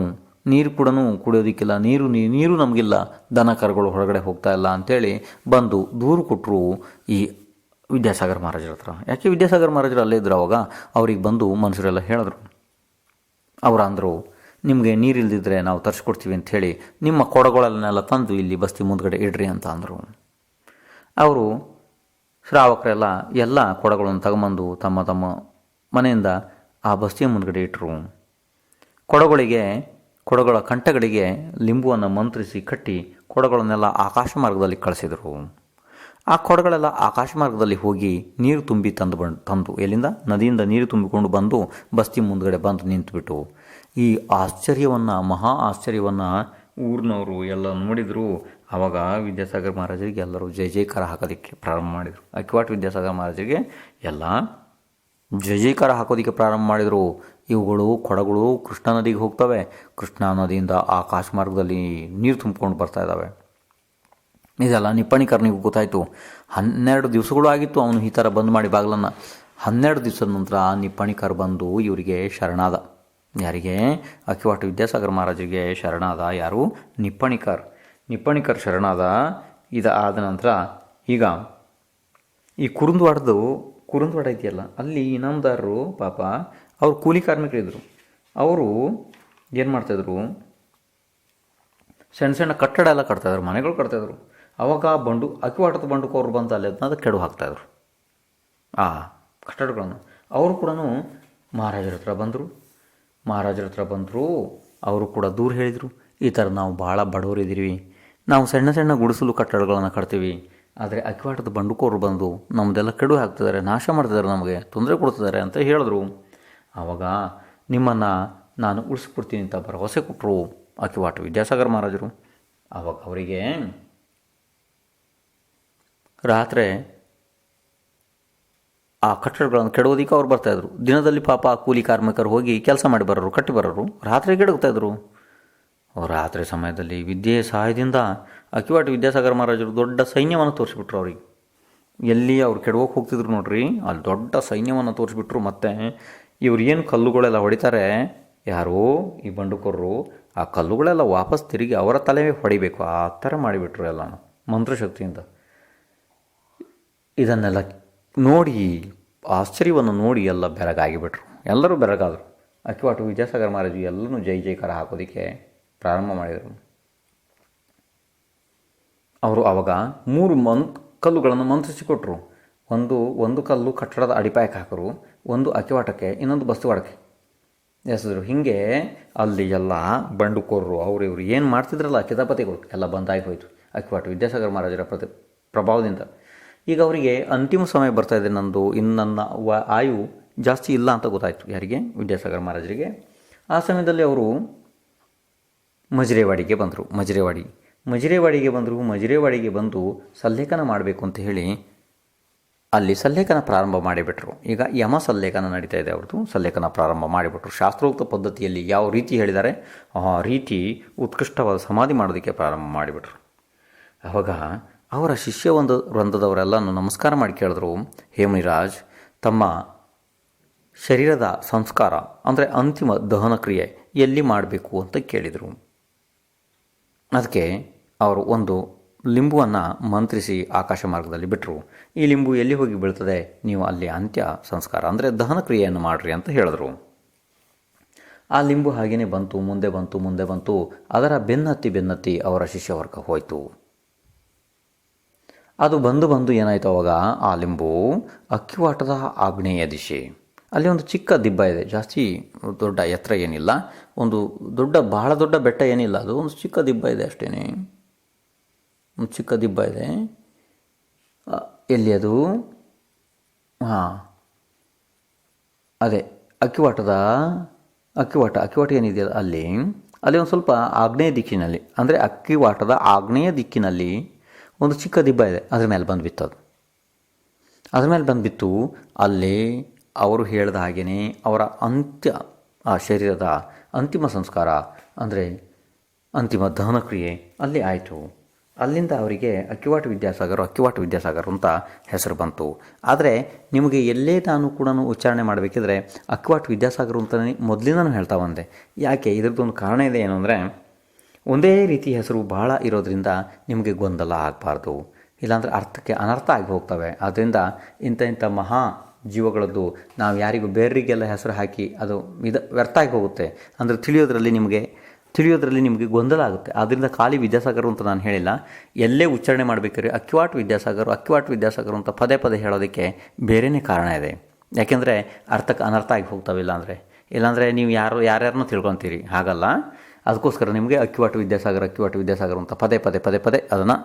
ನೀರು ಕೂಡ ಕುಡಿಯೋದಕ್ಕಿಲ್ಲ, ನೀರು ನೀರು ನಮಗಿಲ್ಲ. ದನ ಕರುಗಳು ಹೊರಗಡೆ ಹೋಗ್ತಾ ಇಲ್ಲ ಅಂಥೇಳಿ ಬಂದು ದೂರು ಕೊಟ್ಟರು ಈ ವಿದ್ಯಾಸಾಗರ ಮಹಾರಾಜರ ಹತ್ರ. ಯಾಕೆ ವಿದ್ಯಾಸಾಗರ ಮಹಾರಾಜರು ಅಲ್ಲೇ ಇದ್ರು ಅವಾಗ? ಅವ್ರಿಗೆ ಬಂದು ಮನುಷ್ಯರೆಲ್ಲ ಹೇಳಿದ್ರು. ಅವ್ರು ಅಂದರು, ನಿಮಗೆ ನೀರಿಲ್ದಿದ್ರೆ ನಾವು ತರಿಸ್ಕೊಡ್ತೀವಿ ಅಂಥೇಳಿ, ನಿಮ್ಮ ಕೊಡಗಳನ್ನೆಲ್ಲ ತಂದು ಇಲ್ಲಿ ಬಸ್ತಿ ಮುಂದ್ಗಡೆ ಇಡ್ರಿ ಅಂತ ಅಂದರು. ಅವರು ಶ್ರಾವಕರೆಲ್ಲ ಎಲ್ಲ ಕೊಡಗಳನ್ನು ತಗೊಂಬಂದು ತಮ್ಮ ತಮ್ಮ ಮನೆಯಿಂದ ಆ ಬಸ್ತಿಯ ಮುಂದ್ಗಡೆ ಇಟ್ಟರು ಕೊಡಗಳಿಗೆ, ಕೊಡಗಳ ಕಂಠಗಳಿಗೆ ಲಿಂಬುವನ್ನು ಮಂತ್ರಿಸಿ ಕಟ್ಟಿ ಕೊಡಗಳನ್ನೆಲ್ಲ ಆಕಾಶ ಮಾರ್ಗದಲ್ಲಿ ಕಳಿಸಿದರು. ಆ ಕೊಡಗಳೆಲ್ಲ ಆಕಾಶ ಮಾರ್ಗದಲ್ಲಿ ಹೋಗಿ ನೀರು ತುಂಬಿ ತಂದು ಬಂದು ತಂದು, ಎಲ್ಲಿಂದ? ನದಿಯಿಂದ ನೀರು ತುಂಬಿಕೊಂಡು ಬಂದು ಬಸ್ತಿ ಮುಂದಗಡೆ ಬಂದು ನಿಂತುಬಿಟ್ಟು. ಈ ಆಶ್ಚರ್ಯವನ್ನು, ಮಹಾ ಆಶ್ಚರ್ಯವನ್ನು ಊರಿನವರು ಎಲ್ಲ ನೋಡಿದರು. ಆವಾಗ ವಿದ್ಯಾಸಾಗರ ಮಹಾರಾಜರಿಗೆ ಎಲ್ಲರೂ ಜಯ ಜಯಕಾರ ಹಾಕೋದಕ್ಕೆ ಪ್ರಾರಂಭ ಮಾಡಿದರು. ಅಕ್ವಾಟ್ ವಿದ್ಯಾಸಾಗರ ಮಹಾರಾಜರಿಗೆ ಎಲ್ಲ ಜಯ ಜಯಕಾರ ಹಾಕೋದಕ್ಕೆ ಪ್ರಾರಂಭ ಮಾಡಿದರು. ಇವುಗಳು ಕೊಡಗಳು ಕೃಷ್ಣಾ ನದಿಗೆ ಹೋಗ್ತವೆ. ಕೃಷ್ಣಾ ನದಿಯಿಂದ ಆಕಾಶ ಮಾರ್ಗದಲ್ಲಿ ನೀರು ತುಂಬಿಕೊಂಡು ಬರ್ತಾ ಇದ್ದಾವೆ. ಇದೆಲ್ಲ ನಿಪ್ಪಣಿಕರ್ನಿಗೂ ಗೊತ್ತಾಯಿತು. ಹನ್ನೆರಡು ದಿವಸಗಳು ಆಗಿತ್ತು ಅವನು ಈ ಥರ ಬಂದ್ ಮಾಡಿ ಬಾಗಿಲನ್ನು. ಹನ್ನೆರಡು ದಿವಸದ ನಂತರ ನಿಪ್ಪಣಿಕರ್ ಬಂದು ಇವರಿಗೆ ಶರಣಾದ. ಯಾರಿಗೆ? ಅಕ್ಕಿವಾಟ ವಿದ್ಯಾಸಾಗರ ಮಹಾರಾಜರಿಗೆ ಶರಣಾದ ಯಾರು? ನಿಪ್ಪಣಿಕರ್. ನಿಪ್ಪಣಿಕರ್ ಶರಣಾದ. ಇದು ಆದ ನಂತರ ಈಗ ಈ ಕುರುಂದ್ವಾಡದು, ಕುರುಂದ್ವಾಡ ಇದೆಯಲ್ಲ, ಅಲ್ಲಿ ಇನಾಮದಾರರು ಪಾಪ ಅವರು ಕೂಲಿ ಕಾರ್ಮಿಕರಿದ್ದರು ಅವರು ಏನು ಮಾಡ್ತಾಯಿದ್ರು ಸಣ್ಣ ಸಣ್ಣ ಕಟ್ಟಡ ಎಲ್ಲ ಕಟ್ತಾಯಿದ್ರು ಮನೆಗಳು ಕಟ್ತಾಯಿದ್ರು ಅವಾಗ ಬಂಡು ಅಕ್ಕಿವಾಟದ ಬಂಡುಕೋರು ಬಂದು ಅಲ್ಲಿ ಅದನ್ನ ಕೆಡು ಹಾಕ್ತಾಯಿದ್ರು ಆ ಕಟ್ಟಡಗಳನ್ನು ಅವರು ಕೂಡ ಮಹಾರಾಜರ ಹತ್ರ ಬಂದರು. ಮಹಾರಾಜರ ಹತ್ರ ಬಂದರು. ಅವರು ಕೂಡ ದೂರ ಹೇಳಿದರು. ಈ ಥರ ನಾವು ಭಾಳ ಬಡವರಿದ್ದೀವಿ. ನಾವು ಸಣ್ಣ ಸಣ್ಣ ಗುಡಿಸಲು ಕಟ್ಟಡಗಳನ್ನು ಕಟ್ತೀವಿ. ಆದರೆ ಅಕ್ಕಿವಾಟದ ಬಂಡುಕೋರು ಬಂದು ನಮ್ಮದೆಲ್ಲ ಕೆಡು ಹಾಕ್ತಿದ್ದಾರೆ, ನಾಶ ಮಾಡ್ತಿದ್ದಾರೆ ನಮಗೆ, ತೊಂದರೆ ಕೊಡ್ತಿದ್ದಾರೆ ಅಂತ ಹೇಳಿದ್ರು. ಆವಾಗ ನಿಮ್ಮನ್ನು ನಾನು ಉಳಿಸ್ಕೊಡ್ತೀನಿ ಅಂತ ಭರವಸೆ ಕೊಟ್ಟರು ಅಕ್ಕಿವಾಟ ವಿದ್ಯಾಸಾಗರ್ ಮಹಾರಾಜರು. ಆವಾಗ ಅವರಿಗೆ ರಾತ್ರಿ ಆ ಕಟ್ಟಡಗಳನ್ನು ಕೆಡೋದಿಕ್ಕೆ ಅವ್ರು ಬರ್ತಾಯಿದ್ರು ದಿನದಲ್ಲಿ ಪಾಪ ಕೂಲಿ ಕಾರ್ಮಿಕರು ಹೋಗಿ ಕೆಲಸ ಮಾಡಿ ಬರೋರು, ಕಟ್ಟಿ ಬರೋರು, ರಾತ್ರಿ ಕೆಡಗ್ತಾಯಿದ್ರು ರಾತ್ರಿ ಸಮಯದಲ್ಲಿ ವಿದ್ಯೆಯ ಸಹಾಯದಿಂದ ಅಕ್ಕಿವಾಟ ವಿದ್ಯಾಸಾಗರ ಮಹಾರಾಜರು ದೊಡ್ಡ ಸೈನ್ಯವನ್ನು ತೋರಿಸ್ಬಿಟ್ರು ಅವ್ರಿಗೆ. ಎಲ್ಲಿ ಅವ್ರು ಕೆಡವೋಕೆ ಹೋಗ್ತಿದ್ರು ನೋಡ್ರಿ, ಅಲ್ಲಿ ದೊಡ್ಡ ಸೈನ್ಯವನ್ನು ತೋರಿಸ್ಬಿಟ್ರು ಮತ್ತು ಇವ್ರು ಏನು ಕಲ್ಲುಗಳೆಲ್ಲ ಹೊಡಿತಾರೆ, ಯಾರು ಈ ಬಂಡುಕೋರರು ಆ ಕಲ್ಲುಗಳೆಲ್ಲ ವಾಪಸ್ ತಿರುಗಿ ಅವರ ತಲೆ ಹೊಡಿಬೇಕು, ಆ ಥರ ಮಾಡಿಬಿಟ್ರು ಎಲ್ಲ ಮಂತ್ರಶಕ್ತಿಯಿಂದ. ಇದನ್ನೆಲ್ಲ ನೋಡಿ, ಆಶ್ಚರ್ಯವನ್ನು ನೋಡಿ ಎಲ್ಲ ಬೆರಗಾಗಿಬಿಟ್ರು ಎಲ್ಲರೂ ಬೆರಗಾದರು. ಅಕ್ಕಿವಾಟು ವಿದ್ಯಾಸಾಗರ ಮಹಾರಾಜು ಎಲ್ಲರೂ ಜೈ ಜೈಕಾರ ಹಾಕೋದಕ್ಕೆ ಪ್ರಾರಂಭ ಮಾಡಿದರು. ಅವರು ಆವಾಗ ಮೂರು ಮನ್ ಕಲ್ಲುಗಳನ್ನು ಮಂತ್ರಿಸಿಕೊಟ್ರು. ಒಂದು ಒಂದು ಕಲ್ಲು ಕಟ್ಟಡದ ಅಡಿಪಾಯಕ್ಕೆ ಹಾಕರು, ಒಂದು ಅಕ್ಕಿವಾಟಕ್ಕೆ, ಇನ್ನೊಂದು ಬಸ್ತುವಾಡಕ್ಕೆ ಎಸೆದ್ರು. ಹೀಗೆ ಅಲ್ಲಿ ಎಲ್ಲ ಬಂಡುಕೋರರು, ಅವರು ಇವರು ಏನು ಮಾಡ್ತಿದ್ರಲ್ಲ, ಕಿತಾಪತಿಗಳು, ಎಲ್ಲ ಬಂದಾಗಿ ಹೋಯಿತು. ಅಕ್ಕಿವಾಟು ವಿದ್ಯಾಸಾಗರ ಮಹಾರಾಜರ ಪ್ರತಿ ಪ್ರಭಾವದಿಂದ. ಈಗ ಅವರಿಗೆ ಅಂತಿಮ ಸಮಯ ಬರ್ತಾ ಇದೆ ನಂದು, ಇನ್ನು ನನ್ನ ವ, ಆಯು ಜಾಸ್ತಿ ಇಲ್ಲ ಅಂತ ಗೊತ್ತಾಯಿತು ಯಾರಿಗೆ? ವಿದ್ಯಾಸಾಗರ ಮಹಾರಾಜರಿಗೆ. ಆ ಸಮಯದಲ್ಲಿ ಅವರು ಮಜರೇವಾಡಿಗೆ ಬಂದರು. ಮಜಿರೇವಾಡಿ. ಮಜರೇವಾಡಿಗೆ ಬಂದರು, ಮಜರೇವಾಡಿಗೆ ಬಂದು ಸಲ್ಲೇಖನ ಮಾಡಬೇಕು ಅಂತ ಹೇಳಿ ಅಲ್ಲಿ ಸಲ್ಲೇಖನ ಪ್ರಾರಂಭ ಮಾಡಿಬಿಟ್ರು. ಈಗ ಯಮ ಸಲ್ಲೇಖನ ನಡೀತಾ ಇದೆ ಅವ್ರದ್ದು. ಸಲ್ಲೇಖನ ಪ್ರಾರಂಭ ಮಾಡಿಬಿಟ್ರು. ಶಾಸ್ತ್ರೋಕ್ತ ಪದ್ಧತಿಯಲ್ಲಿ ಯಾವ ರೀತಿ ಹೇಳಿದ್ದಾರೆ? ಆ ರೀತಿ ಉತ್ಕೃಷ್ಟವಾದ ಸಮಾಧಿ ಮಾಡೋದಕ್ಕೆ ಪ್ರಾರಂಭ ಮಾಡಿಬಿಟ್ರು. ಆವಾಗ ಅವರ ಶಿಷ್ಯ ಒಂದು ವೃಂದದವರೆಲ್ಲನೂ ನಮಸ್ಕಾರ ಮಾಡಿ ಕೇಳಿದ್ರು ಹೇಮನಿರಾಜ್ ತಮ್ಮ ಶರೀರದ ಸಂಸ್ಕಾರ ಅಂದರೆ ಅಂತಿಮ ದಹನ ಕ್ರಿಯೆ ಎಲ್ಲಿ ಮಾಡಬೇಕು? ಅಂತ ಕೇಳಿದರು. ಅದಕ್ಕೆ ಅವರು ಒಂದು ಲಿಂಬುವನ್ನು ಮಂತ್ರಿಸಿ ಆಕಾಶ ಮಾರ್ಗದಲ್ಲಿ ಬಿಟ್ಟರು ಈ ಲಿಂಬು ಎಲ್ಲಿ ಹೋಗಿ ಬೀಳ್ತದೆ? ನೀವು ಅಲ್ಲಿ ಅಂತ್ಯ ಸಂಸ್ಕಾರ ಅಂದರೆ ದಹನ ಕ್ರಿಯೆಯನ್ನು ಮಾಡಿರಿ ಅಂತ ಹೇಳಿದ್ರು. ಆ ಲಿಂಬು ಹಾಗೆಯೇ ಬಂತು, ಮುಂದೆ ಬಂತು ಮುಂದೆ ಬಂತು, ಅದರ ಬೆನ್ನತ್ತಿ ಬೆನ್ನತ್ತಿ ಅವರ ಶಿಷ್ಯವರ್ಗ ಹೋಯಿತು. ಅದು ಬಂದು ಬಂದು ಏನಾಯಿತು ಅವಾಗ ಆ ಲಿಂಬು ಅಕ್ಕಿವಾಟದ ಆಗ್ನೇಯ ದಿಶೆ. ಅಲ್ಲಿ ಒಂದು ಚಿಕ್ಕ ದಿಬ್ಬ ಇದೆ, ಜಾಸ್ತಿ ದೊಡ್ಡ ಎತ್ತರ ಏನಿಲ್ಲ, ಒಂದು ದೊಡ್ಡ, ಬಹಳ ದೊಡ್ಡ ಬೆಟ್ಟ ಏನಿಲ್ಲ, ಅದು ಒಂದು ಚಿಕ್ಕ ದಿಬ್ಬ ಇದೆ ಅಷ್ಟೇ ಒಂದು ಚಿಕ್ಕ ದಿಬ್ಬ ಇದೆ. ಎಲ್ಲಿ ಅದು? ಹಾಂ ಅದೇ, ಅಕ್ಕಿವಾಟದ, ಅಕ್ಕಿವಾಟ ಅಕ್ಕಿವಾಟ ಏನಿದೆಯಲ್ಲ ಅಲ್ಲಿ ಅಲ್ಲಿ ಒಂದು ಸ್ವಲ್ಪ ಆಗ್ನೇಯ ದಿಕ್ಕಿನಲ್ಲಿ, ಅಂದರೆ ಅಕ್ಕಿವಾಟದ ಆಗ್ನೇಯ ದಿಕ್ಕಿನಲ್ಲಿ ಒಂದು ಚಿಕ್ಕ ದಿಬ್ಬ ಇದೆ, ಅದ್ರ ಮೇಲೆ ಬಂದು ಬಿತ್ತು ಅದು ಅದ್ರ ಮೇಲೆ ಬಂದುಬಿತ್ತು ಅಲ್ಲಿ ಅವರು ಹೇಳಿದ ಹಾಗೆಯೇ ಅವರ ಅಂತ್ಯ, ಆ ಶರೀರದ ಅಂತಿಮ ಸಂಸ್ಕಾರ, ಅಂದರೆ ಅಂತಿಮ ದಹನ ಕ್ರಿಯೆ ಅಲ್ಲಿ ಆಯಿತು. ಅಲ್ಲಿಂದ ಅವರಿಗೆ ಅಕ್ಕಿವಾಟು ವಿದ್ಯಾಸಾಗರ, ಅಕ್ಕಿವಾಟು ವಿದ್ಯಾಸಾಗರ್ ಅಂತ ಹೆಸರು ಬಂತು. ಆದರೆ ನಿಮಗೆ ಎಲ್ಲೇ ನಾನು ಕೂಡ ಉಚ್ಚಾರಣೆ ಮಾಡಬೇಕಿದ್ರೆ ಅಕ್ಕಿವಾಟು ವಿದ್ಯಾಸಾಗರ್ ಅಂತಲೇ ಮೊದಲಿಂದನೂ ಹೇಳ್ತಾ ಬಂದೆ. ಯಾಕೆ? ಇದ್ರದ್ದೊಂದು ಕಾರಣ ಇದೆ ಏನು ಅಂದರೆ ಒಂದೇ ರೀತಿ ಹೆಸರು ಭಾಳ ಇರೋದರಿಂದ ನಿಮಗೆ ಗೊಂದಲ ಆಗಬಾರ್ದು. ಇಲ್ಲಾಂದರೆ ಅರ್ಥಕ್ಕೆ ಅನರ್ಥ ಆಗಿ ಹೋಗ್ತವೆ. ಆದ್ದರಿಂದ ಇಂಥ ಇಂಥ ಮಹಾ ಜೀವಗಳದ್ದು ನಾವು ಯಾರಿಗೂ ಬೇರೆರಿಗೆಲ್ಲ ಹೆಸರು ಹಾಕಿ ಅದು ಇದು ವ್ಯರ್ಥ ಆಗಿ ಹೋಗುತ್ತೆ. ಅಂದರೆ ತಿಳಿಯೋದ್ರಲ್ಲಿ ನಿಮಗೆ ತಿಳಿಯೋದ್ರಲ್ಲಿ ನಿಮಗೆ ಗೊಂದಲ ಆಗುತ್ತೆ. ಆದ್ದರಿಂದ ಖಾಲಿ ವಿದ್ಯಾಸಾಗರ ಅಂತ ನಾನು ಹೇಳಿಲ್ಲ. ಎಲ್ಲೇ ಉಚ್ಚಾರಣೆ ಮಾಡಬೇಕಾದ್ರೆ ಅಕ್ಯುವಾಟ್ ವಿದ್ಯಾಸಾಗರು ಅಕ್ಯುವಾಟ್ ವಿದ್ಯಾಸಾಗರು ಅಂತ ಪದೇ ಪದೇ ಹೇಳೋದಕ್ಕೆ ಬೇರೆಯೇ ಕಾರಣ ಇದೆ. ಯಾಕೆಂದರೆ ಅರ್ಥಕ್ಕೆ ಅನರ್ಥ ಆಗಿ ಹೋಗ್ತಾವಿಲ್ಲ ಅಂದರೆ. ಇಲ್ಲಾಂದರೆ ನೀವು ಯಾರು, ಯಾರ್ಯಾರನ್ನೂ ತಿಳ್ಕೊತೀರಿ. ಹಾಗಲ್ಲ. ಅದಕ್ಕೋಸ್ಕರ ನಿಮಗೆ ಅಕ್ಕಿವಾಟು, ವಿದ್ಯಾಸಾಗರ ಅಕ್ಕಿವಾಟು, ವಿದ್ಯಾಸಾಗರ ಅಂತ ಪದೇ ಪದೇ ಪದೇ ಪದೇ ಅದನ್ನು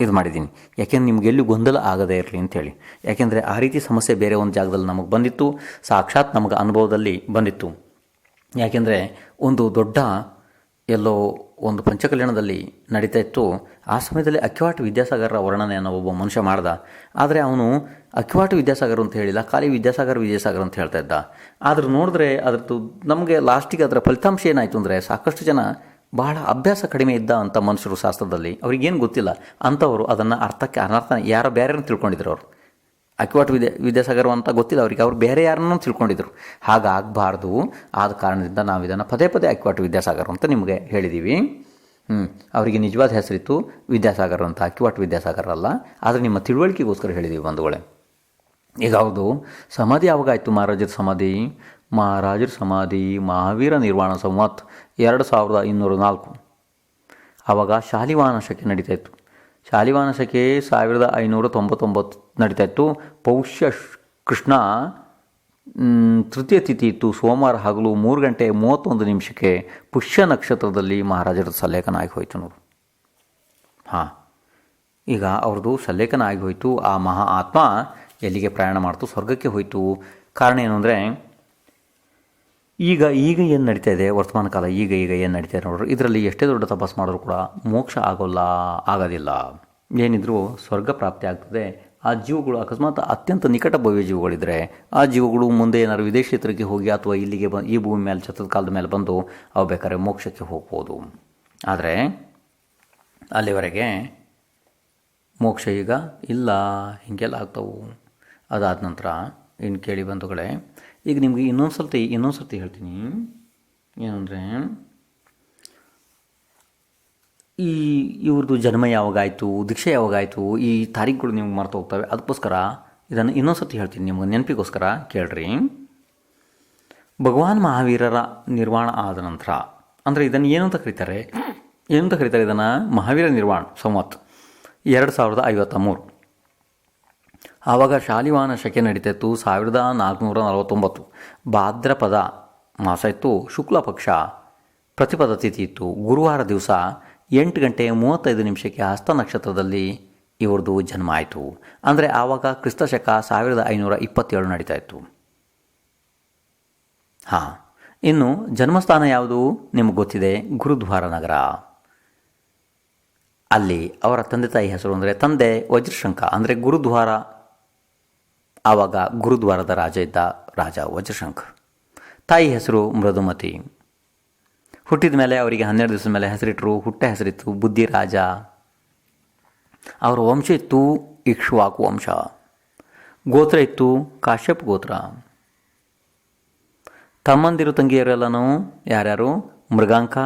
ಇದು ಮಾಡಿದ್ದೀನಿ. ಯಾಕೆಂದ್ರೆ ನಿಮ್ಗೆ ಎಲ್ಲೂ ಗೊಂದಲ ಆಗದೇ ಇರಲಿ ಅಂತೇಳಿ ಯಾಕೆಂದರೆ ಆ ರೀತಿ ಸಮಸ್ಯೆ ಬೇರೆ ಒಂದು ಜಾಗದಲ್ಲಿ ನಮಗೆ ಬಂದಿತ್ತು, ಸಾಕ್ಷಾತ್ ನಮಗೆ ಅನುಭವದಲ್ಲಿ ಬಂದಿತ್ತು. ಯಾಕೆಂದರೆ ಒಂದು ದೊಡ್ಡ ಎಲ್ಲೋ ಒಂದು ಪಂಚಕಲ್ಯಾಣದಲ್ಲಿ ನಡೀತಾ ಇತ್ತು. ಆ ಸಮಯದಲ್ಲಿ ಅಕ್ಕಿವಾಟ ವಿದ್ಯಾಸಾಗರರ ವರ್ಣನೆಯನ್ನು ಒಬ್ಬ ಮನುಷ್ಯ ಮಾಡ್ದ. ಆದರೆ ಅವನು ಅಕ್ಕಿವಾಟ ವಿದ್ಯಾಸಾಗರ್ ಅಂತ ಹೇಳಿಲ್ಲ, ಖಾಲಿ ವಿದ್ಯಾಸಾಗರ್ ವಿದ್ಯಾಸಾಗರ್ ಅಂತ ಹೇಳ್ತಾ ಇದ್ದ. ಆದ್ರೆ ನೋಡಿದ್ರೆ ಅದ್ರದ್ದು ನಮಗೆ ಲಾಸ್ಟಿಗೆ ಅದರ ಫಲಿತಾಂಶ ಏನಾಯಿತು ಅಂದರೆ ಸಾಕಷ್ಟು ಜನ ಬಹಳ ಅಭ್ಯಾಸ ಕಡಿಮೆ ಇದ್ದ ಅಂತ ಮನುಷ್ಯರು ಶಾಸ್ತ್ರದಲ್ಲಿ. ಅವ್ರಿಗೇನು ಗೊತ್ತಿಲ್ಲ. ಅಂಥವರು ಅದನ್ನು ಅರ್ಥಕ್ಕೆ ಅನರ್ಥ ಯಾರೋ ಬೇರೆಯನ್ನು ತಿಳ್ಕೊಂಡಿದ್ರು ಅವರು. ಅಕ್ಕಿವಾಟ ವಿದ್ಯಾ, ವಿದ್ಯಾಸಾಗರ ಅಂತ ಗೊತ್ತಿಲ್ಲ ಅವರಿಗೆ. ಅವ್ರು ಬೇರೆ ಯಾರನ್ನೂ ತಿಳ್ಕೊಂಡಿದ್ರು. ಹಾಗಾಗಬಾರ್ದು ಆದ ಕಾರಣದಿಂದ ನಾವು ಇದನ್ನು ಪದೇ ಪದೇ ಅಕ್ವಾಟ್ ವಿದ್ಯಾಸಾಗರ ಅಂತ ನಿಮಗೆ ಹೇಳಿದ್ದೀವಿ ಹ್ಞೂ ಅವರಿಗೆ ನಿಜವಾದ ಹೆಸರಿತ್ತು ವಿದ್ಯಾಸಾಗರ್ ಅಂತ. ಅಕ್ವಾಟ್ ವಿದ್ಯಾಸಾಗರ್ ಅಲ್ಲ. ಆದರೆ ನಿಮ್ಮ ತಿಳುವಳಿಕೆಗೋಸ್ಕರ ಹೇಳಿದ್ದೀವಿ ಬಂಧುಗಳೇ. ಈಗ ಹೌದು. ಸಮಾಧಿ ಯಾವಾಗ ಆಯಿತು? ಮಹಾರಾಜರ ಸಮಾಧಿ? ಮಹಾರಾಜರ ಸಮಾಧಿ, ಮಹಾವೀರ ನಿರ್ವಾಣ ಸಂವತ್ ಎರಡು ಸಾವಿರದ ಇನ್ನೂರ ನಾಲ್ಕು. ಆವಾಗ ಶಾಲಿವಾನ ಶಕೆ ನಡೀತಾ ಇತ್ತು. ಶಾಲಿವಾನ ಶಕೆ ಸಾವಿರದ ಐನೂರ ತೊಂಬತ್ತೊಂಬತ್ತು ನಡೀತಾ ಇತ್ತು. ಪೌಷ್ಯ ಕೃಷ್ಣ ತೃತೀಯ ತಿಥಿ ಇತ್ತು. ಸೋಮವಾರ ಹಗಲು ಮೂರು ಗಂಟೆ ಮೂವತ್ತೊಂದು ನಿಮಿಷಕ್ಕೆ ಪುಷ್ಯ ನಕ್ಷತ್ರದಲ್ಲಿ ಮಹಾರಾಜರ ಸಲೇಖನ ಆಗಿ ಹೋಯಿತು ನೋಡು. ಹಾಂ, ಈಗ ಅವ್ರದ್ದು ಸಲೇಖನ ಆಗಿ ಹೋಯಿತು. ಆ ಮಹಾ ಆತ್ಮ ಎಲ್ಲಿಗೆ ಪ್ರಯಾಣ ಮಾಡ್ತು? ಸ್ವರ್ಗಕ್ಕೆ ಹೋಯಿತು. ಕಾರಣ ಏನು ಈಗ ಈಗ ಏನು ನಡೀತಾ ಇದೆ? ವರ್ತಮಾನ ಕಾಲ ಈಗ ಈಗ ಏನು ನಡೀತಾ ಇದೆ ನೋಡ್ರಿ. ಇದರಲ್ಲಿ ಎಷ್ಟೇ ದೊಡ್ಡ ತಪಸ್ಸು ಮಾಡಿದ್ರು ಕೂಡ ಮೋಕ್ಷ ಆಗೋಲ್ಲ, ಆಗೋದಿಲ್ಲ. ಏನಿದ್ರೂ ಸ್ವರ್ಗ ಪ್ರಾಪ್ತಿ ಆಗ್ತದೆ. ಆ ಜೀವಗಳು ಅಕಸ್ಮಾತ್ ಅತ್ಯಂತ ನಿಕಟ ಭವ್ಯ ಜೀವಗಳಿದ್ದರೆ ಆ ಜೀವಗಳು ಮುಂದೆ ಏನಾದರೂ ವಿದೇಶ ಕ್ಷೇತ್ರಕ್ಕೆ ಹೋಗಿ ಅಥವಾ ಇಲ್ಲಿಗೆ ಬ, ಈ ಭೂಮಿ ಮೇಲೆ ಛತ್ರದ ಕಾಲದ ಮೇಲೆ ಬಂದು ಅವು ಬೇಕಾದ್ರೆ ಮೋಕ್ಷಕ್ಕೆ ಹೋಗ್ಬೋದು. ಆದರೆ ಅಲ್ಲಿವರೆಗೆ ಮೋಕ್ಷ ಈಗ ಇಲ್ಲ, ಹೀಗೆಲ್ಲ ಆಗ್ತವು. ಅದಾದ ನಂತರ ಇನ್ನು ಕೇಳಿ ಬಂಧುಗಳೇ, ಈಗ ನಿಮಗೆ ಇನ್ನೊಂದು ಸರ್ತಿ ಇನ್ನೊಂದು ಸರ್ತಿ ಹೇಳ್ತೀನಿ. ಏನಂದರೆ ಈ ಇವ್ರದ್ದು ಜನ್ಮ ಯಾವಾಗಾಯಿತು, ದೀಕ್ಷೆ ಯಾವಾಗಾಯಿತು, ಈ ತಾರೀಖುಗಳು ನಿಮ್ಗೆ ಮರ್ತು ಹೋಗ್ತವೆ, ಅದಕ್ಕೋಸ್ಕರ ಇದನ್ನು ಇನ್ನೊಂದು ಸತಿ ಹೇಳ್ತೀನಿ, ನಿಮ್ಗೆ ನೆನಪಿಗೋಸ್ಕರ ಕೇಳ್ರಿ. ಭಗವಾನ್ ಮಹಾವೀರರ ನಿರ್ವಾಣ ಆದ ನಂತರ, ಅಂದರೆ ಇದನ್ನು ಏನು ಅಂತ ಕರೀತಾರೆ? ಏನು ಅಂತ ಕರೀತಾರೆ ಇದನ್ನು? ಮಹಾವೀರ ನಿರ್ವಾಣ, ಸಂವತ್, ಎರಡು ಸಾವಿರದ ಐವತ್ತ ಮೂರು. ಆವಾಗ ಶಾಲಿವಾನ ಶಕೆ ನಡೀತಿತ್ತು ಸಾವಿರದ ನಾಲ್ಕುನೂರ ನಲವತ್ತೊಂಬತ್ತು. ಭಾದ್ರಪದ ಮಾಸ ಇತ್ತು, ಶುಕ್ಲ ಪಕ್ಷ ಪ್ರತಿಪದ ತಿಥಿ ಇತ್ತು. ಗುರುವಾರ ದಿವಸ ಎಂಟು ಗಂಟೆ ಮೂವತ್ತೈದು ನಿಮಿಷಕ್ಕೆ ಹಸ್ತ ನಕ್ಷತ್ರದಲ್ಲಿ ಇವ್ರದ್ದು ಜನ್ಮ ಆಯಿತು. ಅಂದರೆ ಆವಾಗ ಕ್ರಿಸ್ತ ಶಕ ಸಾವಿರದ ಐನೂರ ಇಪ್ಪತ್ತೇಳು ನಡೀತಾ ಇತ್ತು. ಹಾಂ, ಇನ್ನು ಜನ್ಮಸ್ಥಾನ ಯಾವುದು ನಿಮಗೆ ಗೊತ್ತಿದೆ? ಗುರುದ್ವಾರ ನಗರ. ಅಲ್ಲಿ ಅವರ ತಂದೆ ತಾಯಿ ಹೆಸರು ಅಂದರೆ ತಂದೆ ವಜ್ರಶಂಕ ಅಂದರೆ ಗುರುದ್ವಾರ. ಆವಾಗ ಗುರುದ್ವಾರದ ರಾಜ ಇದ್ದ ರಾಜ ವಜ್ರಶಂಕ ತಾಯಿ ಹೆಸರು ಮೃದುಮತಿ. ಹುಟ್ಟಿದ ಮೇಲೆ ಅವರಿಗೆ ಹನ್ನೆರಡು ದಿವಸದ ಮೇಲೆ ಹೆಸರಿಟ್ಟರು ಹುಟ್ಟ ಹೆಸರಿತ್ತು, ಬುದ್ಧಿ ರಾಜ. ಅವರ ವಂಶ ಇತ್ತು ಇಕ್ಷುವಾಕು ವಂಶ. ಗೋತ್ರ ಇತ್ತು ಕಾಶ್ಯಪ್ ಗೋತ್ರ. ತಮ್ಮಂದಿರು ತಂಗಿಯರೆಲ್ಲನೂ ಯಾರ್ಯಾರು? ಮೃಗಾಂಕ,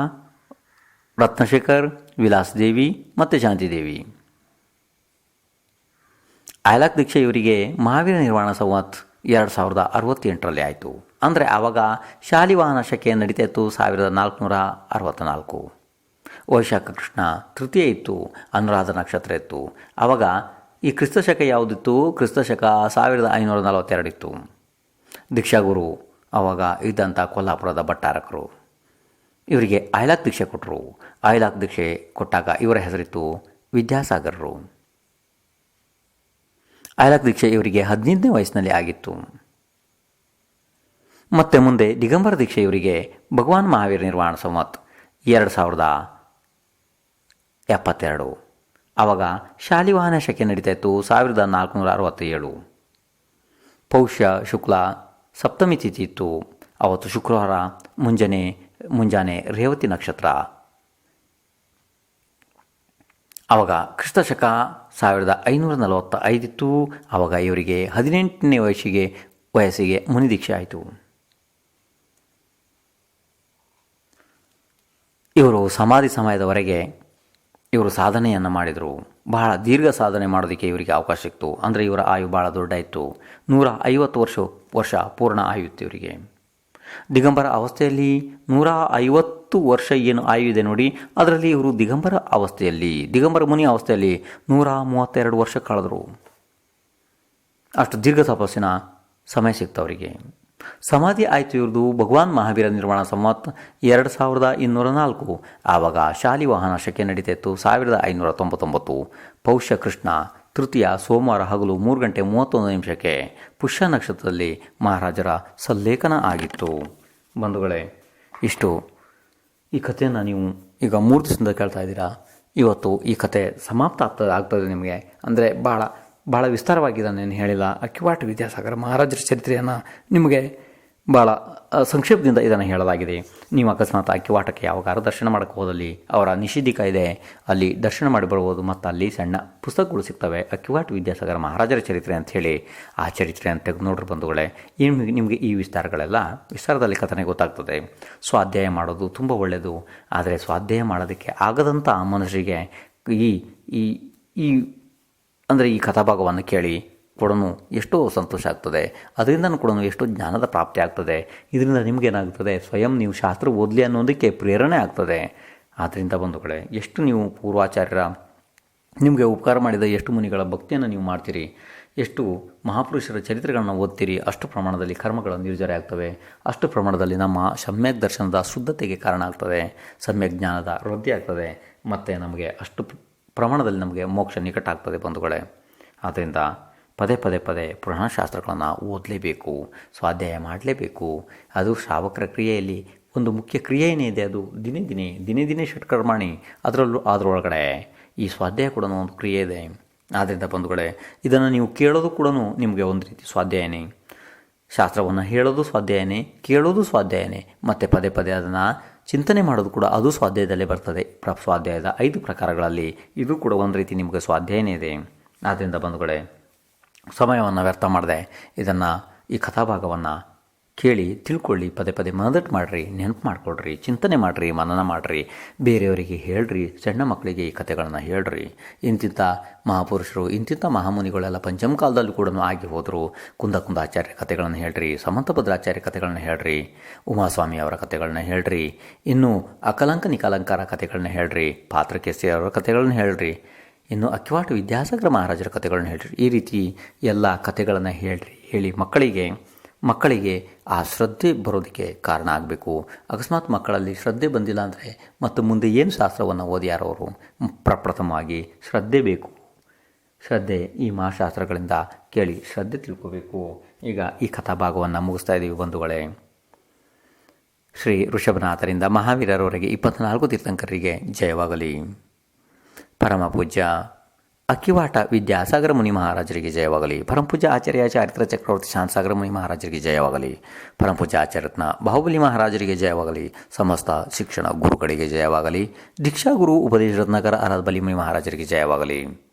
ರತ್ನಶೇಖರ್ ವಿಲಾಸ್ ದೇವಿ ಮತ್ತು ಶಾಂತಿದೇವಿ. ಆಯ್ಲಾಕ್ ದೀಕ್ಷೆ ಇವರಿಗೆ ಮಹಾವೀರ ನಿರ್ವಾಣ ಸಂವತ್ ಎರಡು ಸಾವಿರದ ಅರವತ್ತೆಂಟರಲ್ಲಿ ಆಯಿತು. ಅಂದರೆ ಆವಾಗ ಶಾಲಿವಾಹನ ಶಕೆ ನಡೀತಾ ಇತ್ತು ಸಾವಿರದ ನಾಲ್ಕುನೂರ ಅರವತ್ತ್ನಾಲ್ಕು ವೈಶಾಖ ಕೃಷ್ಣ, ತೃತೀಯ ಇತ್ತು, ಅನುರಾಧ ನಕ್ಷತ್ರ ಇತ್ತು. ಆವಾಗ ಈ ಕ್ರಿಸ್ತ ಶಕ ಯಾವುದಿತ್ತು? ಕ್ರಿಸ್ತ ಶಕ ಸಾವಿರದ ಐನೂರ ನಲವತ್ತೆರಡು ಇತ್ತು. ದೀಕ್ಷಾಗುರು ಆವಾಗ ಇದ್ದಂಥ ಕೊಲ್ಲಾಪುರದ ಭಟ್ಟಾರಕರು. ಇವರಿಗೆ ಆಯ್ಲಾಕ್ ದೀಕ್ಷೆ ಕೊಟ್ಟರು ಆಯ್ಲಾಕ್ ದೀಕ್ಷೆ ಕೊಟ್ಟಾಗ ಇವರ ಹೆಸರಿತ್ತು ವಿದ್ಯಾಸಾಗರರು. ಆಯ್ಲಾಕ್ ದೀಕ್ಷೆ ಇವರಿಗೆ ಹದಿನೈದನೇ ವಯಸ್ಸಿನಲ್ಲಿ ಆಗಿತ್ತು. ಮತ್ತೆ ಮುಂದೆ ದಿಗಂಬರ ದೀಕ್ಷೆ ಇವರಿಗೆ ಭಗವಾನ್ ಮಹಾವೀರ ನಿರ್ವಾಣ ಸಂವತ್, ಎರಡು ಸಾವಿರದ ಎಪ್ಪತ್ತೆರಡು. ಆವಾಗ ಶಾಲಿವಾಹನ ಶಕೆ ನಡೀತಾ ಇತ್ತು ಸಾವಿರದ ನಾಲ್ಕುನೂರ ಅರವತ್ತೇಳು. ಪೌಷ್ಯ ಶುಕ್ಲ ಸಪ್ತಮಿ ತಿಥಿ ಇತ್ತು. ಅವತ್ತು ಶುಕ್ರವಾರ ಮುಂಜಾನೆ ಮುಂಜಾನೆ ರೇವತಿ ನಕ್ಷತ್ರ. ಆವಾಗ ಕ್ರಿಸ್ತ ಶಕ ಸಾವಿರದ ಐನೂರ ನಲವತ್ತ ಐದಿತ್ತು ಆವಾಗ ಇವರಿಗೆ ಹದಿನೆಂಟನೇ ವಯಸ್ಸಿಗೆ ವಯಸ್ಸಿಗೆ ಮುನಿದೀಕ್ಷೆ ಆಯಿತು. ಇವರು ಸಮಾಧಿ ಸಮಯದವರೆಗೆ ಇವರು ಸಾಧನೆಯನ್ನು ಮಾಡಿದರು. ಬಹಳ ದೀರ್ಘ ಸಾಧನೆ ಮಾಡೋದಕ್ಕೆ ಇವರಿಗೆ ಅವಕಾಶ ಸಿಕ್ತು. ಅಂದರೆ ಇವರ ಆಯು ಭಾಳ ದೊಡ್ಡ ಇತ್ತು. ನೂರ ಐವತ್ತು ವರ್ಷ ವರ್ಷ ಪೂರ್ಣ ಆಯು ಇತ್ತು ಇವರಿಗೆ. ದಿಗಂಬರ ಅವಸ್ಥೆಯಲ್ಲಿ ನೂರ ಐವತ್ತು ವರ್ಷ ಏನು ಆಯು ಇದೆ ನೋಡಿ, ಅದರಲ್ಲಿ ಇವರು ದಿಗಂಬರ ಅವಸ್ಥೆಯಲ್ಲಿ, ದಿಗಂಬರ ಮುನಿ ಅವಸ್ಥೆಯಲ್ಲಿ ನೂರ ಮೂವತ್ತೆರಡು ವರ್ಷ ಕಳೆದರು. ಅಷ್ಟು ದೀರ್ಘ ತಪಸ್ಸಿನ ಸಮಯ ಸಿಕ್ತು ಅವರಿಗೆ. ಸಮಾಧಿ ಆಯಿತು ಇವ್ರದ್ದು ಭಗವಾನ್ ಮಹಾವೀರ ನಿರ್ಮಾಣ ಸಂವತ್ ಎರಡು ಸಾವಿರದ ಇನ್ನೂರ ನಾಲ್ಕು. ಆವಾಗ ಶಾಲಿವಾಹನ ಶಕೆ ನಡೀತಿತ್ತು ಸಾವಿರದ ಐನೂರ ತೊಂಬತ್ತೊಂಬತ್ತು. ಪೌಷ್ಯ ಕೃಷ್ಣ, ತೃತೀಯ ಸೋಮವಾರ ಹಗಲು ಮೂರು ಗಂಟೆ ಮೂವತ್ತೊಂದು ನಿಮಿಷಕ್ಕೆ ಪುಷ್ಯ ನಕ್ಷತ್ರದಲ್ಲಿ ಮಹಾರಾಜರ ಸಲ್ಲೇಖನ ಆಗಿತ್ತು. ಬಂಧುಗಳೇ, ಇಷ್ಟು. ಈ ಕಥೆಯನ್ನು ನೀವು ಈಗ ಮೂರು ದಿವಸದಿಂದ ಕೇಳ್ತಾ ಇದ್ದೀರಾ? ಇವತ್ತು ಈ ಕತೆ ಸಮಾಪ್ತ ಆಗ್ತದೆ ಆಗ್ತದೆ ನಿಮಗೆ. ಅಂದರೆ ಭಾಳ ಭಾಳ ವಿಸ್ತಾರವಾಗಿ ನಾನು ಏನು ಹೇಳಿಲ್ಲ ಅಕ್ಕಿವಾಟ್ ವಿದ್ಯಾಸಾಗರ ಮಹಾರಾಜರ ಚರಿತ್ರೆಯನ್ನು ನಿಮಗೆ ಭಾಳ ಸಂಕ್ಷೇಪದಿಂದ ಇದನ್ನು ಹೇಳಲಾಗಿದೆ. ನೀವು ಅಕಸ್ಮಾತ್ ಅಕ್ಕಿವಾಟಕ್ಕೆ ಯಾವಾಗಾರು ದರ್ಶನ ಮಾಡಕ್ಕೆ ಹೋದಲ್ಲಿ ಅವರ ನಿಷೇಧಿಕ ಇದೆ. ಅಲ್ಲಿ ದರ್ಶನ ಮಾಡಿ ಬರ್ಬೋದು ಮತ್ತು ಅಲ್ಲಿ ಸಣ್ಣ ಪುಸ್ತಕಗಳು ಸಿಗ್ತವೆ. ಅಕ್ಕಿವಾಟ್ ವಿದ್ಯಾಸಾಗರ ಮಹಾರಾಜರ ಚರಿತ್ರೆ ಅಂಥೇಳಿ ಆ ಚರಿತ್ರೆಯನ್ನು ತೆಗೆದು ನೋಡ್ರಿ ಬಂಧುಗಳೇ. ನಿಮಗೆ ನಿಮಗೆ ಈ ವಿಸ್ತಾರಗಳೆಲ್ಲ ವಿಸ್ತಾರದಲ್ಲಿ ಕಥನೆ ಗೊತ್ತಾಗ್ತದೆ. ಸ್ವಾಧ್ಯಾಯ ಮಾಡೋದು ತುಂಬ ಒಳ್ಳೆಯದು ಆದರೆ ಸ್ವಾಧ್ಯಾಯ ಮಾಡೋದಕ್ಕೆ ಆಗದಂಥ ಮನುಷ್ಯರಿಗೆ ಈ ಈ ಅಂದರೆ ಈ ಕಥಾಭಾಗವನ್ನು ಕೇಳಿ ಕೂಡ ಎಷ್ಟೋ ಸಂತೋಷ ಆಗ್ತದೆ. ಅದರಿಂದನೂ ಕೂಡ ಎಷ್ಟೋ ಜ್ಞಾನದ ಪ್ರಾಪ್ತಿ ಆಗ್ತದೆ. ಇದರಿಂದ ನಿಮಗೇನಾಗ್ತದೆ? ಸ್ವಯಂ ನೀವು ಶಾಸ್ತ್ರ ಓದಲಿ ಅನ್ನೋದಕ್ಕೆ ಪ್ರೇರಣೆ ಆಗ್ತದೆ. ಆದ್ದರಿಂದ ಬಂಧುಗಳೇ, ಎಷ್ಟು ನೀವು ಪೂರ್ವಾಚಾರ್ಯರ ನಿಮಗೆ ಉಪಕಾರ ಮಾಡಿದ ಎಷ್ಟು ಮುನಿಗಳ ಭಕ್ತಿಯನ್ನು ನೀವು ಮಾಡ್ತೀರಿ? ಎಷ್ಟು ಮಹಾಪುರುಷರ ಚರಿತ್ರೆಗಳನ್ನು ಓದ್ತೀರಿ? ಅಷ್ಟು ಪ್ರಮಾಣದಲ್ಲಿ ಕರ್ಮಗಳು ನಿರ್ಜರ ಆಗ್ತವೆ. ಅಷ್ಟು ಪ್ರಮಾಣದಲ್ಲಿ ನಮ್ಮ ಸಮ್ಯಕ್ ದರ್ಶನದ ಶುದ್ಧತೆಗೆ ಕಾರಣ ಆಗ್ತದೆ. ಸಮ್ಯಕ್ ಜ್ಞಾನದ ವೃದ್ಧಿ ಆಗ್ತದೆ. ಮತ್ತು ನಮಗೆ ಅಷ್ಟು ಪ್ರಮಾಣದಲ್ಲಿ ನಮಗೆ ಮೋಕ್ಷ ನಿಕಟ ಆಗ್ತದೆ ಬಂಧುಗಳೇ. ಆದ್ದರಿಂದ ಪದೇ ಪದೇ ಪದೇ ಪುರಾಣಶಾಸ್ತ್ರಗಳನ್ನು ಓದಲೇಬೇಕು, ಸ್ವಾಧ್ಯಾಯ ಮಾಡಲೇಬೇಕು. ಅದು ಶ್ರಾವಕರ ಕ್ರಿಯೆಯಲ್ಲಿ ಒಂದು ಮುಖ್ಯ ಕ್ರಿಯೆ ಏನಿದೆ ಅದು. ದಿನೇ ದಿನೇ ದಿನೇ ದಿನೇ ಷಟ್ಕರ್ಮಾಣಿ ಅದರಲ್ಲೂ ಅದರೊಳಗಡೆ ಈ ಸ್ವಾಧ್ಯಾಯ ಕೂಡ ಒಂದು ಕ್ರಿಯೆ ಇದೆ. ಆದ್ದರಿಂದ ಬಂಧುಗಳೇ, ಇದನ್ನು ನೀವು ಕೇಳೋದು ಕೂಡ ನಿಮಗೆ ಒಂದು ರೀತಿ ಸ್ವಾಧ್ಯಾಯನೇ. ಶಾಸ್ತ್ರವನ್ನು ಹೇಳೋದು ಸ್ವಾಧ್ಯಾಯನೇ, ಕೇಳೋದು ಸ್ವಾಧ್ಯಾಯನೇ. ಮತ್ತು ಪದೇ ಪದೇ ಅದನ್ನು ಚಿಂತನೆ ಮಾಡೋದು ಕೂಡ ಅದು ಸ್ವಾಧ್ಯಾಯದಲ್ಲೇ ಬರ್ತದೆ. ಪ್ರ, ಸ್ವಾಧ್ಯಾಯದ ಐದು ಪ್ರಕಾರಗಳಲ್ಲಿ ಇದು ಕೂಡ ಒಂದು ರೀತಿ ನಿಮಗೆ ಸ್ವಾಧ್ಯಾಯನೇ ಇದೆ. ಆದ್ದರಿಂದ ಬಂಧುಗಳೇ, ಸಮಯವನ್ನು ವ್ಯರ್ಥ ಮಾಡದೆ ಇದನ್ನು ಈ ಕಥಾಭಾಗವನ್ನು ಕೇಳಿ ತಿಳ್ಕೊಳ್ಳಿ, ಪದೇ ಪದೇ ಮನದಟ್ಟು ಮಾಡಿರಿ, ನೆನಪು ಮಾಡಿಕೊಡ್ರಿ, ಚಿಂತನೆ ಮಾಡಿರಿ, ಮನನ ಮಾಡಿರಿ, ಬೇರೆಯವರಿಗೆ ಹೇಳ್ರಿ, ಸಣ್ಣ ಮಕ್ಕಳಿಗೆ ಈ ಕಥೆಗಳನ್ನು ಹೇಳ್ರಿ. ಇಂತಿಂಥ ಮಹಾಪುರುಷರು ಇಂತಿಂಥ ಮಹಾಮುನಿಗಳೆಲ್ಲ ಪಂಚಮ ಕಾಲದಲ್ಲೂ ಕೂಡ ಆಗಿ ಹೋದರು. ಕುಂದ ಕುಂದ ಆಚಾರ್ಯ ಕಥೆಗಳನ್ನು ಹೇಳ್ರಿ ಸಮಂತಭದ್ರಾಚಾರ್ಯ ಕಥೆಗಳನ್ನು ಹೇಳ್ರಿ, ಉಮಾಸ್ವಾಮಿ ಅವರ ಕಥೆಗಳನ್ನ ಹೇಳ್ರಿ, ಇನ್ನು ಅಕಲಂಕ ನಿಕಲಂಕಾರ ಕಥೆಗಳನ್ನ ಹೇಳ್ರಿ ಪಾತ್ರಕೇಸಿ ಅವರ ಕಥೆಗಳನ್ನ ಹೇಳ್ರಿ, ಇನ್ನು ಅಕ್ಕಿವಾಟು ವಿದ್ಯಾಸಾಗರ ಮಹಾರಾಜರ ಕಥೆಗಳನ್ನ ಹೇಳ್ರಿ. ಈ ರೀತಿ ಎಲ್ಲ ಕಥೆಗಳನ್ನು ಹೇಳ್ರಿ, ಹೇಳಿ ಮಕ್ಕಳಿಗೆ ಮಕ್ಕಳಿಗೆ ಆ ಶ್ರದ್ಧೆ ಬರೋದಕ್ಕೆ ಕಾರಣ ಆಗಬೇಕು. ಅಕಸ್ಮಾತ್ ಮಕ್ಕಳಲ್ಲಿ ಶ್ರದ್ಧೆ ಬಂದಿಲ್ಲ ಅಂದರೆ ಮತ್ತು ಮುಂದೆ ಏನು ಶಾಸ್ತ್ರವನ್ನು ಓದಿಯಾರೋ ಅವರು ಪ್ರಪ್ರಥಮವಾಗಿ ಶ್ರದ್ಧೆ ಬೇಕು. ಶ್ರದ್ಧೆ ಈ ಮಹಾಶಾಸ್ತ್ರಗಳಿಂದ ಕೇಳಿ ಶ್ರದ್ಧೆ ತಿಳ್ಕೋಬೇಕು. ಈಗ ಈ ಕಥಾಭಾಗವನ್ನು ಮುಗಿಸ್ತಾ ಇದ್ದೀವಿ ಬಂಧುಗಳೇ. ಶ್ರೀ ಋಷಭನಾಥರಿಂದ ಮಹಾವೀರರವರೆಗೆ ಇಪ್ಪತ್ತ್ನಾಲ್ಕು ತೀರ್ಥಂಕರಿಗೆ ಜಯವಾಗಲಿ. ಪರಮ ಪೂಜ್ಯ ಅಕ್ಕಿವಾಟ ವಿದ್ಯಾಸಾಗರ ಮುನಿ ಮಹಾರಾಜರಿಗೆ ಜಯವಾಗಲಿ. ಪರಂಪೂಜ ಆಚಾರ್ಯ ಚಾರಿತ್ರ ಚಕ್ರವರ್ತಿ ಶಾಂತಸಾಗರ ಮುನಿ ಮಹಾರಾಜರಿಗೆ ಜಯವಾಗಲಿ. ಪರಂಪೂಜ ಆಚಾರ್ಯತ್ನ ಬಾಹುಬಲಿ ಮಹಾರಾಜರಿಗೆ ಜಯವಾಗಲಿ. ಸಮಸ್ತ ಶಿಕ್ಷಣ ಗುರುಗಳಿಗೆ ಜಯವಾಗಲಿ. ದೀಕ್ಷಾ ಗುರು ಉಪದೇಶ ರತ್ನಾಕರ ಬಲಿ ಮುನಿ ಮಹಾರಾಜರಿಗೆ ಜಯವಾಗಲಿ.